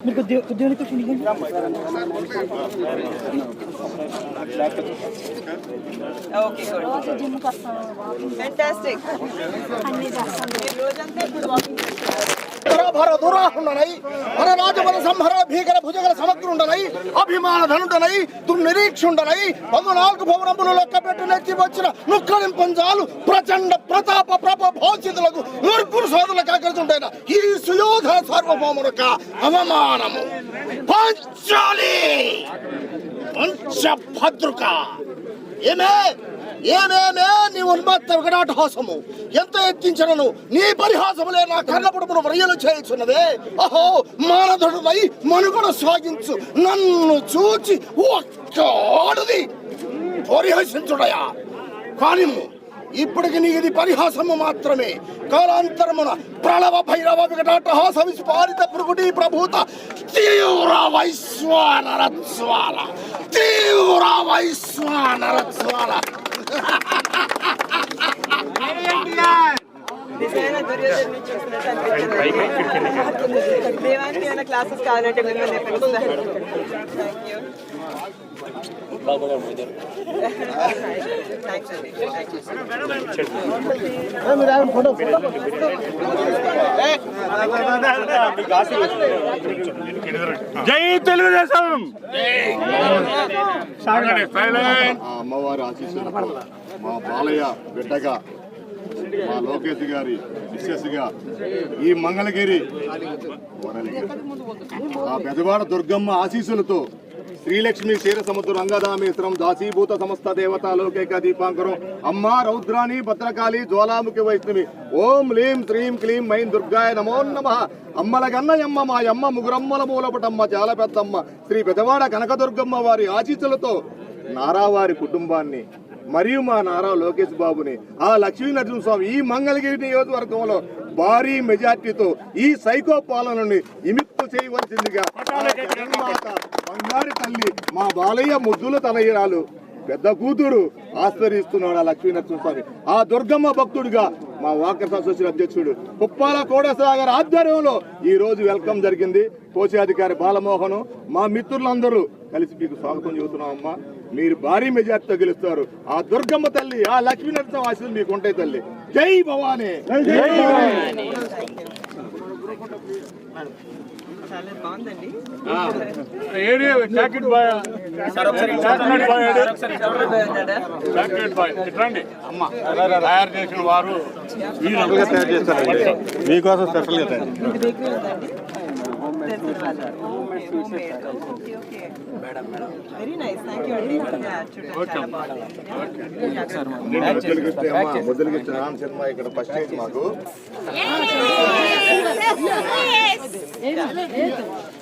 మీరు కొద్దిగా కొద్దిగా. ఓకే రోజంతా ఇప్పుడు వాకింగ్ భర దురాహుండనై రాజబల సంహర భీకర భుజగల సమగ్రుండనై అభిమాన ధనుండనై దుర్నిరీక్షుండనై వంద నాలుగు భవనములు లెక్క పెట్టి నెత్తి వచ్చిన నుక్కలిం పంజాలు ప్రచండ ప్రతాప ప్రభ భోషితులకు సోదరుల సోదరులకు ఈ సుయోధన సార్వభౌమునక అవమానము. పంచాలి! పంచభద్రుక! ఏమే? ఏమేమే? నీ ఉన్మత్త వికటాటహాసము. ఎంత ఎత్తించనను? నీ పరిహాసములే నా కర్ణపుడుమును వ్రయ్యలు చేయుచున్నదే అహో మానధుడునై మనుగడ సాగించు. నన్ను చూచి ఒక్కడుది పరిహసించుడయా కానిమ్ము. ఇప్పటికి నీ ఇది పరిహాసము మాత్రమే. కాలాంతరమున ప్రళవ భైరవ వికటాటహాస విస్ఫారిత పురుగుడి ప్రభూత తీవ్ర వైశ్వానరత్వాల తీవ్ర వైశ్వానరత్వాల క్లాసెస్ కావాలంటే మిమ్మల్ని పిలుస్తాను థ్యాంక్ యూ జై తెలుగుదేశం! ఆ అమ్మవారి ఆశీస్సులతో మా బాలయ్య బిడ్డగా మా లోకేష్ గారి విశేషగా ఈ మంగళగిరి ఆ పెదవాడ దుర్గమ్మ ఆశీస్సులతో శ్రీలక్ష్మి క్షీరసముద్ర రంగదామేశ్వరం దాసీభూత సమస్త దేవతా లోకేక దీపాంకరం. అమ్మ రౌద్రాణి భద్రకాళి జ్వాలాముఖి వైష్ణవి. ఓం లీం శ్రీం క్లీం మైం దుర్గాయ నమో నమ. అమ్మల గన్నయమ్మ మా యమ్మ ముగురమ్మల మూలపటమ్మ చాలా పెద్దమ్మ. శ్రీ పెదవాడ కనకదుర్గమ్మ వారి ఆశీస్సులతో నారావారి కుటుంబాన్ని మరియు మా నారా లోకేష్ బాబుని ఆ లక్ష్మీ స్వామి ఈ మంగళగిరి నియోజకవర్గంలో భారీ మెజార్టీతో ఈ సైకో పాలనని చేయవలసిందిగా బంగారు తల్లి మా బాలయ్య ముద్దుల తనయ్యరాలు పెద్ద కూతురు ఆస్వాదిస్తున్నాడు ఆ లక్ష్మీ నరసింహస్వామి ఆ దుర్గమ్మ భక్తుడిగా మా వాకర్స్ అసోసియేషన్ అధ్యక్షుడు కుప్పాల కోడేశ్వర గారి ఆధ్వర్యంలో ఈ రోజు వెల్కమ్ జరిగింది. కోశాధికారి బాలమోహన్ మా మిత్రులందరూ కలిసి మీకు స్వాగతం చెబుతున్నామమ్మా మీరు భారీ మెజార్టీతో గెలుస్తారు. ఆ దుర్గమ్మ తల్లి ఆ లక్ష్మీ నరసింహ ఆశీస్సులు మీకు ఉంటాయి తల్లి జై భవానీ. తయారు చేసిన వారు తయారు చేస్తారు మీకోసం స్పెషల్ గా ఇది బేకరీ ఉందండి తెలిసిన వాళ్ళు. Homemade. Okay, okay. Very nice. Thank you అండి. Yeah, చూడండి, చాలా బాగుంది. మొదలుగిస్తే రామ్ శర్మ ఇక్కడ ఫస్ట్ స్టేజ్ మాకు